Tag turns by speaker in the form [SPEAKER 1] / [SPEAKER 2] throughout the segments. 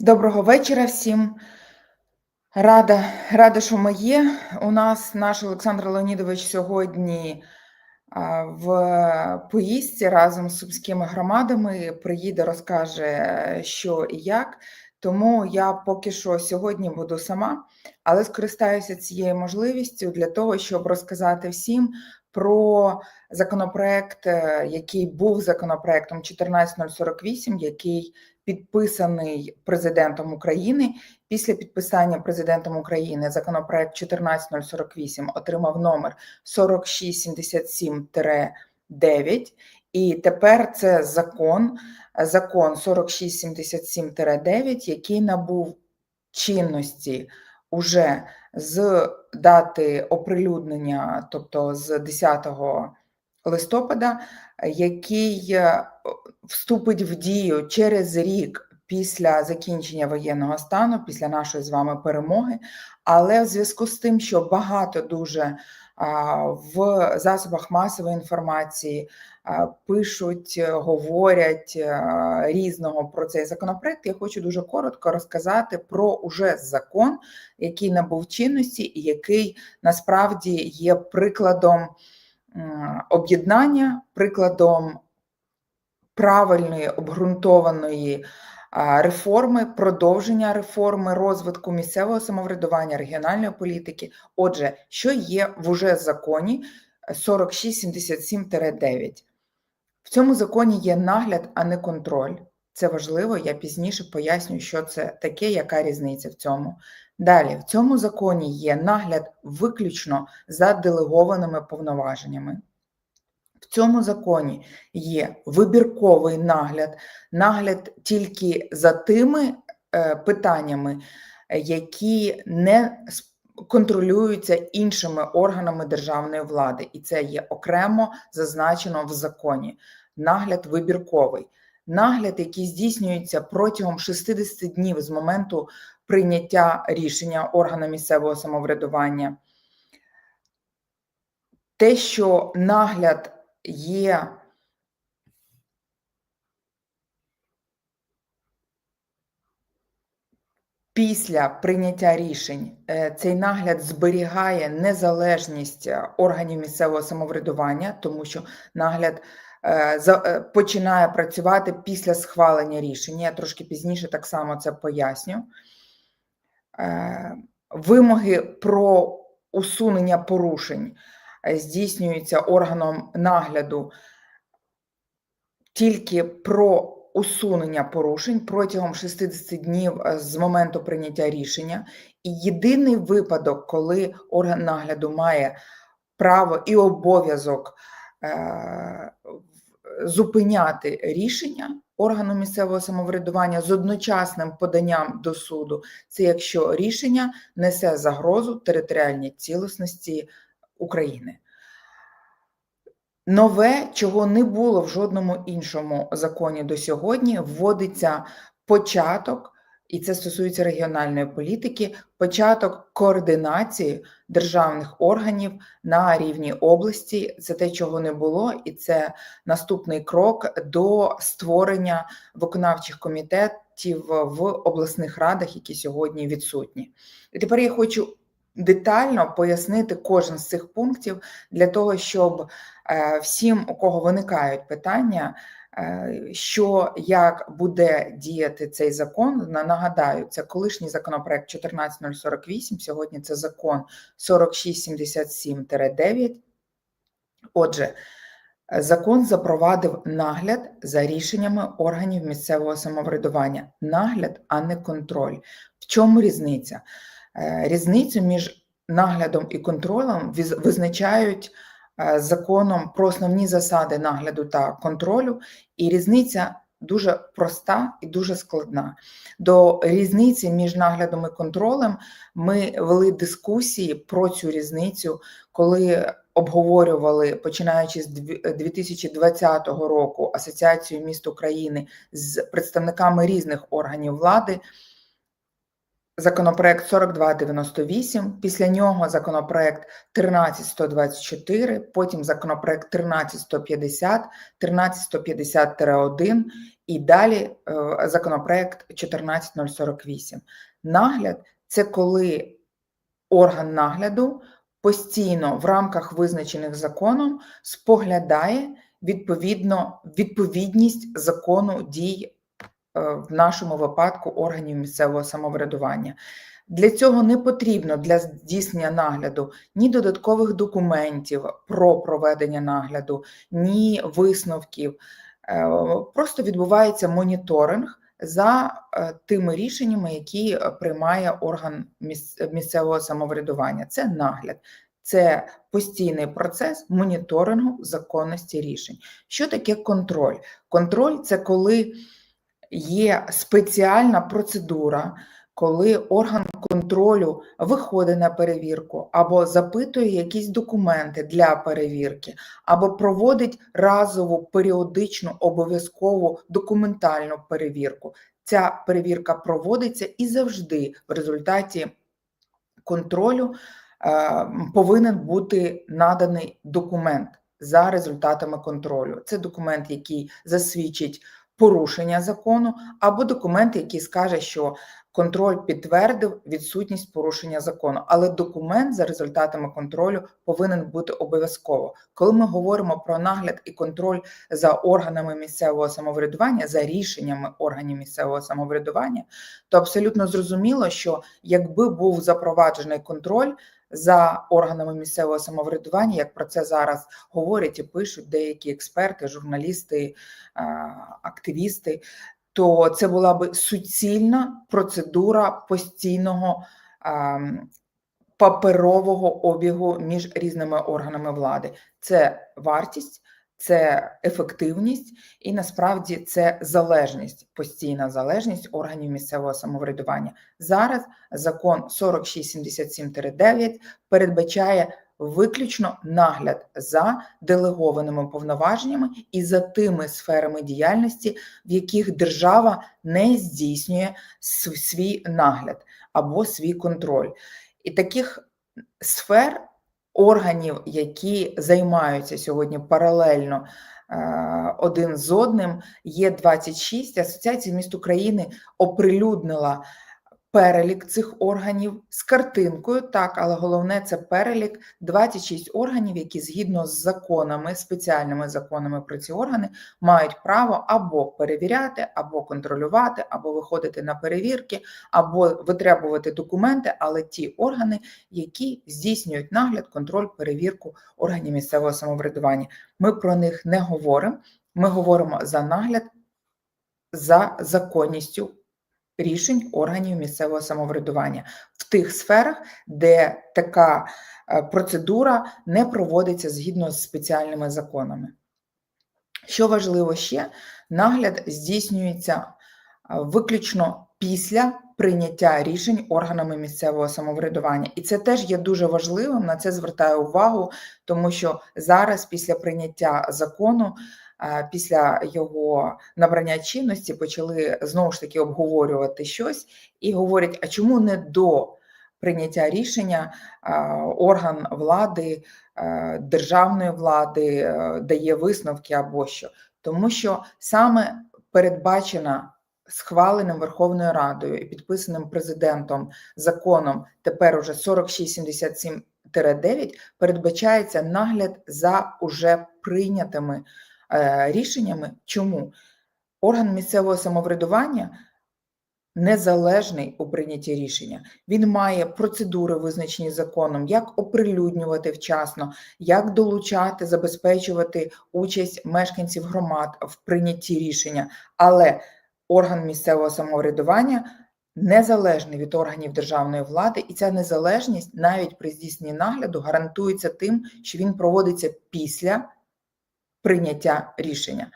[SPEAKER 1] Доброго вечора всім. Рада, рада, що ми є. У нас наш Олександр Леонідович сьогодні в поїздці разом з сумськими громадами приїде, розкаже, що і як. Тому я поки що сьогодні буду сама, але скористаюся цією можливістю для того, щоб розказати всім про законопроект, е, який був законопроектом 14048, який підписаний президентом України. Після підписання президентом України законопроект 14048 отримав номер 4677-9, і тепер це закон, закон 4677-9, який набув чинності уже з дати оприлюднення, тобто з 10 листопада, який е, вступить в дію через рік після закінчення воєнного стану, після нашої з вами перемоги. Але в зв'язку з тим, що багато дуже в засобах масової інформації пишуть, говорять різного про цей законопроект. Я хочу дуже коротко розказати про уже закон, який набув чинності, і який насправді є прикладом об'єднання, прикладом правильної обґрунтованої реформи, продовження реформи розвитку місцевого самоврядування, регіональної політики. Отже, що є в уже законі 4677-9? В цьому законі є нагляд, а не контроль. Це важливо, я пізніше поясню, що це таке, яка різниця в цьому. Далі, в цьому законі є нагляд виключно за делегованими повноваженнями. В цьому законі є вибірковий нагляд, нагляд тільки за тими е, питаннями, які не контролюються іншими органами державної влади, і це є окремо зазначено в законі. Нагляд вибірковий. Нагляд, який здійснюється протягом 60 днів з моменту прийняття рішення органа місцевого самоврядування. Те, що нагляд є після прийняття рішень, е, цей нагляд зберігає незалежність е, органів місцевого самоврядування, тому що нагляд. Е, починає працювати після схвалення рішення. Я трошки пізніше так само це поясню. Вимоги про усунення порушень здійснюються органом нагляду тільки про усунення порушень протягом 60 днів е, з моменту прийняття рішення. І єдиний випадок, коли орган нагляду має право і обов'язок е, зупиняти рішення органу місцевого самоврядування з одночасним поданням до суду, це якщо рішення несе загрозу територіальній цілісності України. Нове, чого не було в жодному іншому законі до сьогодні, вводиться початок, і це стосується регіональної політики, початок координації державних органів на рівні області. Це те, чого не було, і це наступний крок до створення виконавчих комітетів в обласних радах, які сьогодні відсутні. І тепер я хочу детально пояснити кожен з цих пунктів для того, щоб е, всім, у кого виникають питання, що як буде діяти цей закон, нагадаю, це колишній законопроект 14048, сьогодні це закон 4677-9. Отже, закон запровадив нагляд за рішеннями органів місцевого самоврядування. Нагляд, а не контроль. В чому різниця? Е, різницю між наглядом і контролем визначають е, законом про основні засади нагляду та контролю, і різниця дуже проста і дуже складна. До різниці між наглядом і контролем ми вели дискусії про цю різницю, коли обговорювали, починаючи з 2020 року Асоціацію міст України з представниками різних органів влади законопроект 4298, після нього законопроект 13124, потім законопроект 13150, 13150-1 І далі е, законопроект 14048. Нагляд це коли орган нагляду постійно в рамках визначених законом споглядає відповідно відповідність закону дій в нашому випадку органів місцевого самоврядування. Для цього не потрібно для здійснення нагляду ні додаткових документів про проведення нагляду, ні висновків. Е, Просто відбувається моніторинг за е, тими рішеннями, які е, приймає орган місцевого самоврядування. Це нагляд, це постійний процес моніторингу законності рішень. Що таке контроль? Контроль це коли є спеціальна процедура, коли орган контролю виходить на перевірку або запитує якісь документи для перевірки, або проводить разову періодичну обов'язкову документальну перевірку. Ця перевірка проводиться і завжди в результаті контролю е, повинен бути наданий документ за результатами контролю. Це документ, який засвідчить порушення закону, або документ, який скаже, що контроль підтвердив відсутність порушення закону. Але документ за результатами контролю повинен бути обов'язково. Коли ми говоримо про нагляд і контроль за органами місцевого самоврядування, за рішеннями органів місцевого самоврядування, то абсолютно зрозуміло, що якби був запроваджений контроль за органами місцевого самоврядування, як про це зараз говорять і пишуть деякі експерти, журналісти, активісти, то це була би суцільна процедура постійного паперового обігу між різними органами влади. Це вартість, це ефективність і насправді це залежність, постійна залежність органів місцевого самоврядування. Зараз закон 4677-9 передбачає виключно нагляд за делегованими повноваженнями і за тими сферами діяльності, в яких держава не здійснює свій нагляд або свій контроль. І таких сфер органів, які займаються сьогодні паралельно е, один з одним, є 26. Асоціація міст України оприлюднила перелік цих органів з картинкою, так, але головне це перелік 26 органів, які згідно з законами, спеціальними законами про ці органи, мають право або перевіряти, або контролювати, або виходити на перевірки, або витребувати документи, але ті органи, які здійснюють нагляд, контроль, перевірку органів місцевого самоврядування. Ми про них не говоримо. Ми говоримо за нагляд за законністю рішень органів місцевого самоврядування в тих сферах, де така е, процедура не проводиться згідно з спеціальними законами. Що важливо ще, нагляд здійснюється е, виключно після прийняття рішень органами місцевого самоврядування. І це теж є дуже важливим. На це звертаю увагу, тому що зараз, після прийняття закону, після його набрання чинності, почали знову ж таки обговорювати щось і говорять: а чому не до прийняття рішення орган влади, державної влади е, дає висновки або що? Тому що саме передбачена схваленим Верховною Радою і підписаним президентом законом тепер уже 4677-9 передбачається нагляд за уже прийнятими рішеннями. Чому орган місцевого самоврядування незалежний у прийнятті рішення? Він має процедури, визначені законом, як оприлюднювати вчасно, як долучати, забезпечувати участь мешканців громад в прийнятті рішення, але орган місцевого самоврядування незалежний від органів державної влади, і ця незалежність навіть при здійсненні нагляду гарантується тим, що він проводиться після прийняття рішення.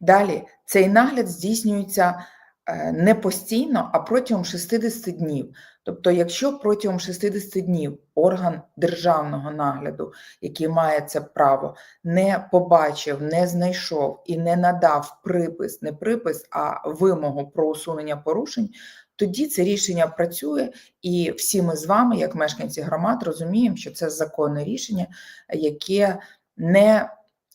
[SPEAKER 1] Далі цей нагляд здійснюється е, не постійно, а протягом 60 днів. Тобто, якщо протягом 60 днів орган державного нагляду, який має це право, не побачив, не знайшов і не надав припис, не припис, а вимогу про усунення порушень, тоді це рішення працює, і всі ми з вами, як мешканці громад, розуміємо, що це законне рішення, яке не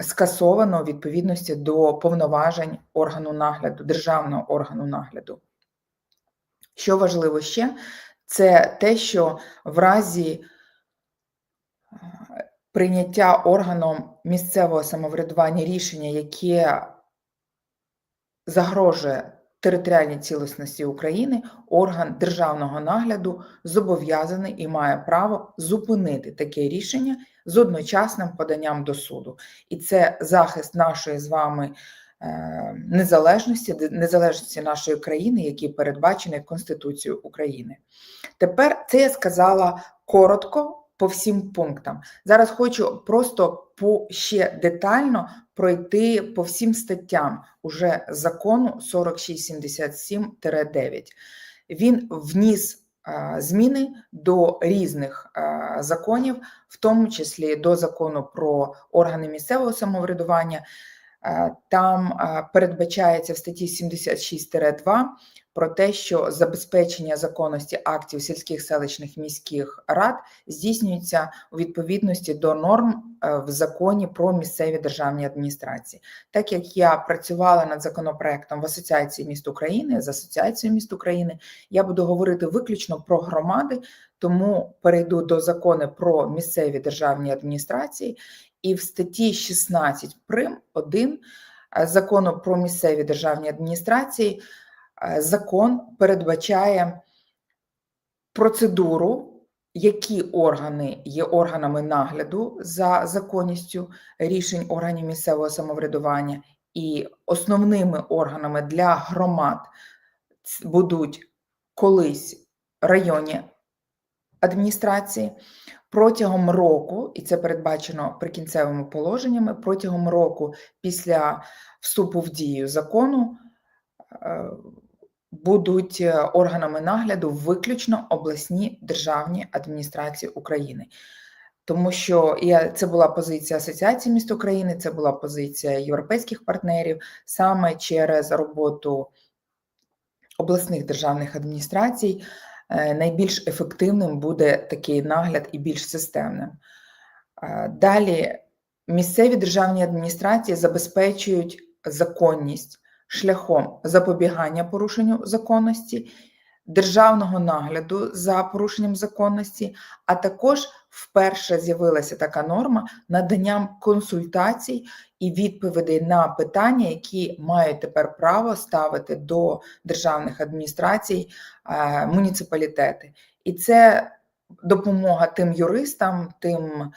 [SPEAKER 1] скасовано у відповідності до повноважень органу нагляду, державного органу нагляду. Що важливо ще, це те, що в разі прийняття органом місцевого самоврядування рішення, яке загрожує територіальній цілісності України, орган державного нагляду зобов'язаний і має право зупинити таке рішення з одночасним поданням до суду. І це захист нашої з вами е, незалежності, незалежності нашої країни, який передбачений Конституцією України. Тепер це я сказала коротко по всім пунктам. Зараз хочу просто по ще детально пройти по всім статтям уже закону 4677-9. Він вніс зміни до різних законів, в тому числі до закону про органи місцевого самоврядування. Там передбачається в статті 76-2 про те, що забезпечення законності актів сільських селищних міських рад здійснюється у відповідності до норм е, в законі про місцеві державні адміністрації. Так як я працювала над законопроектом в Асоціації міст України з Асоціацією міст України, я буду говорити виключно про громади, тому перейду до закону про місцеві державні адміністрації, і в статті 16 прим 1 е, закону про місцеві державні адміністрації. Е, закон передбачає процедуру, які органи є органами нагляду за законністю рішень органів місцевого самоврядування, і основними органами для громад будуть колись районні адміністрації. Протягом року, і це передбачено прикінцевими положеннями, протягом року після вступу в дію закону е, будуть е, органами нагляду виключно обласні державні адміністрації України. Тому що я, це була позиція Асоціації міст України, це була позиція європейських партнерів саме через роботу обласних державних адміністрацій. Е, найбільш ефективним буде такий нагляд і більш системним. Е, далі місцеві державні адміністрації забезпечують законність шляхом запобігання порушенню законності, державного нагляду за порушенням законності, а також вперше з'явилася така норма наданням консультацій і відповідей на питання, які мають тепер право ставити до державних адміністрацій е, муніципалітети. І це допомога тим юристам, тим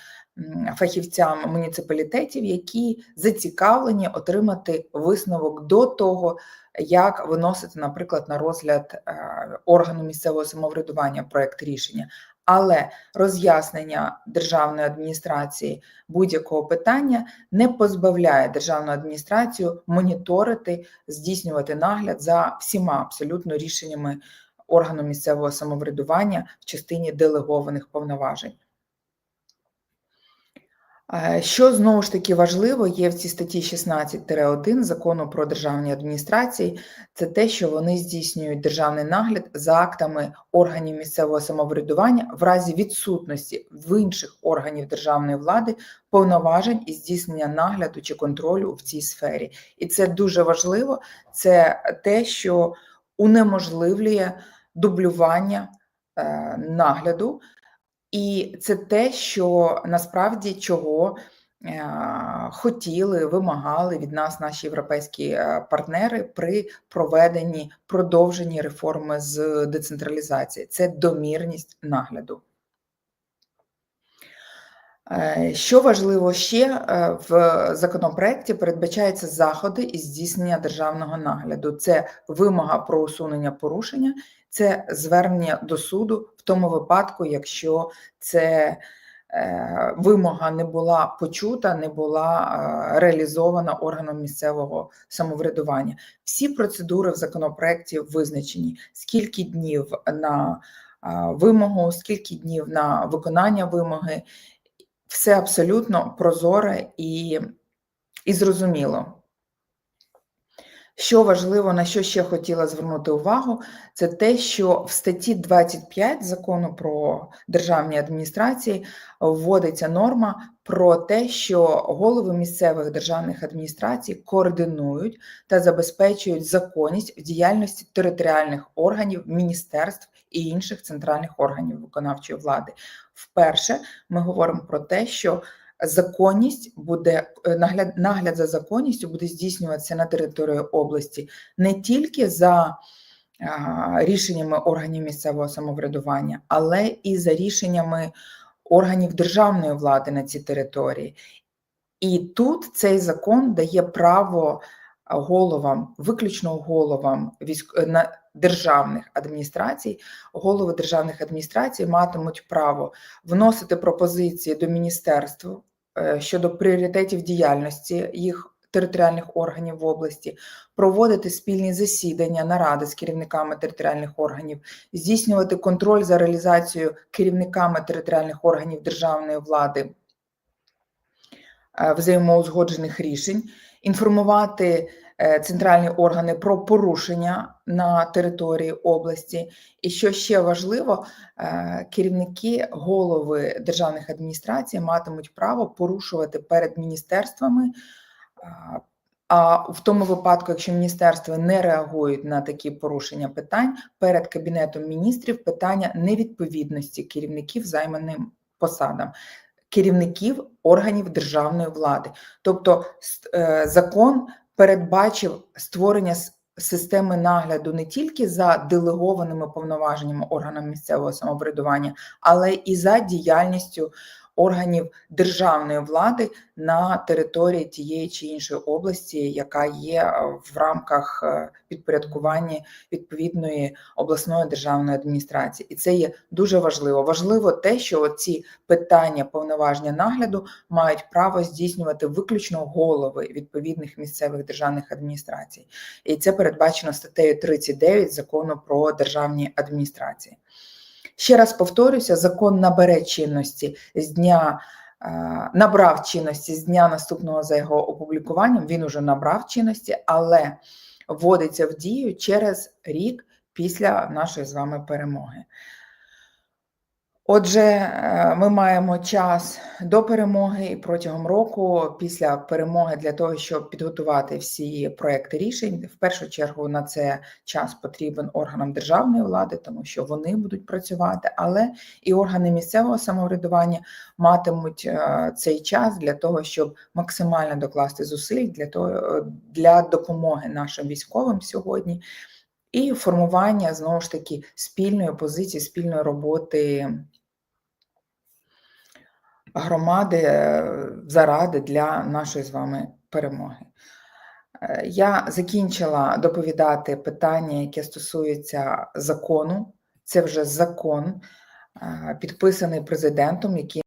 [SPEAKER 1] фахівцям муніципалітетів, які зацікавлені отримати висновок до того, як виносити, наприклад, на розгляд е, органу місцевого самоврядування проект рішення. Але роз'яснення державної адміністрації будь-якого питання не позбавляє державну адміністрацію моніторити, здійснювати нагляд за всіма абсолютно рішеннями органу місцевого самоврядування в частині делегованих повноважень. Е, що знову ж таки важливо є в цій статті 16-1 закону про державні адміністрації, це те, що вони здійснюють державний нагляд за актами органів місцевого самоврядування в разі відсутності в інших органів державної влади повноважень і здійснення нагляду чи контролю в цій сфері. І це дуже важливо, це те, що унеможливлює дублювання е, нагляду. І це те, що насправді чого е, хотіли, вимагали від нас наші європейські е, партнери при проведенні продовженні реформи з децентралізації. Це домірність нагляду. Е, що важливо ще в законопроекті передбачаються заходи із здійснення державного нагляду. Це вимога про усунення порушення це звернення до суду в тому випадку, якщо це е, вимога не була почута, не була е, реалізована органом місцевого самоврядування. Всі процедури в законопроекті визначені, скільки днів на е, вимогу, скільки днів на виконання вимоги, все абсолютно прозоре і, і зрозуміло. Що важливо, на що ще хотіла звернути увагу, це те, що в статті 25 закону про державні адміністрації вводиться норма про те, що голови місцевих державних адміністрацій координують та забезпечують законність в діяльності територіальних органів, міністерств і інших центральних органів виконавчої влади. Вперше ми говоримо про те, що законність буде е, нагляд, нагляд за законністю буде здійснюватися на території області не тільки за рішеннями органів місцевого самоврядування, але і за рішеннями органів державної влади на цій території. І тут цей закон дає право головам, виключно головам військ... на державних адміністрацій, голови державних адміністрацій матимуть право вносити пропозиції до міністерств е, щодо пріоритетів діяльності їх територіальних органів в області, проводити спільні засідання, наради з керівниками територіальних органів, здійснювати контроль за реалізацією керівниками територіальних органів державної влади е, взаємоузгоджених рішень, інформувати Е, центральні органи про порушення на території області. І що ще важливо, е, керівники голови державних адміністрацій матимуть право порушувати перед міністерствами. А в тому випадку, якщо міністерства не реагують на такі порушення питань перед кабінетом міністрів, питання невідповідності керівників займаним посадам, керівників органів державної влади, тобто е, закон передбачив створення системи нагляду не тільки за делегованими повноваженнями органам місцевого самоврядування, але і за діяльністю органів державної влади на території тієї чи іншої області, яка є е, в рамках е, підпорядкування відповідної обласної державної адміністрації, і це є дуже важливо. Важливо те, що ці питання повноваження нагляду мають право здійснювати виключно голови відповідних місцевих державних адміністрацій, і це передбачено статтею 39 закону про державні адміністрації. Ще раз повторюся, закон набере чинності з дня. Е, набрав чинності з дня наступного за його опублікуванням, він уже набрав чинності, але вводиться в дію через рік після нашої з вами перемоги. Отже, е, ми маємо час до перемоги і протягом року, після перемоги, для того, щоб підготувати всі проекти рішень. В першу чергу на це час потрібен органам державної влади, тому що вони будуть працювати, але і органи місцевого самоврядування матимуть е, цей час для того, щоб максимально докласти зусиль для того для допомоги нашим військовим сьогодні. І формування знову ж таки спільної позиції, спільної роботи громади е, заради для нашої з вами перемоги. Е, я закінчила доповідати питання, яке стосується закону. Це вже закон, е, підписаний президентом, який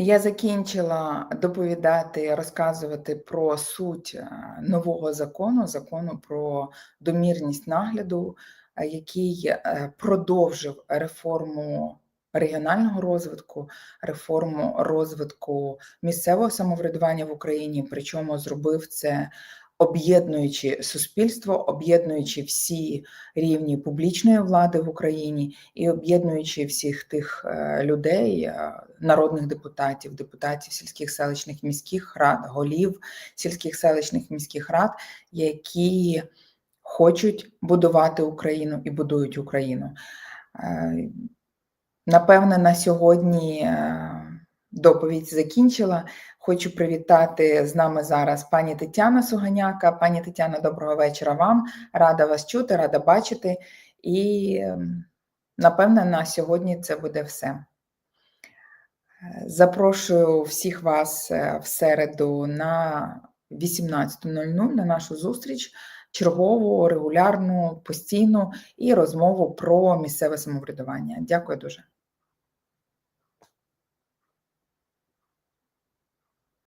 [SPEAKER 1] Я закінчила доповідати, розказувати про суть е, нового закону, закону про домірність нагляду, е, який е, продовжив реформу регіонального розвитку, реформу розвитку місцевого самоврядування в Україні, причому зробив це об'єднуючи суспільство, об'єднуючи всі рівні публічної влади в Україні і об'єднуючи всіх тих е, людей, е, народних депутатів, депутатів сільських селищних міських рад, голів сільських селищних міських рад, які хочуть будувати Україну і будують Україну. Е, Напевне, на сьогодні доповідь закінчила. Хочу привітати з нами зараз пані Тетяна Суганяка. Пані Тетяна, доброго вечора вам. Рада вас чути, рада бачити. І ем, напевне на сьогодні це буде все. Запрошую всіх вас е, в середу на 18.00 на нашу зустріч, чергову, регулярну, постійну і розмову про місцеве самоврядування. Дякую дуже.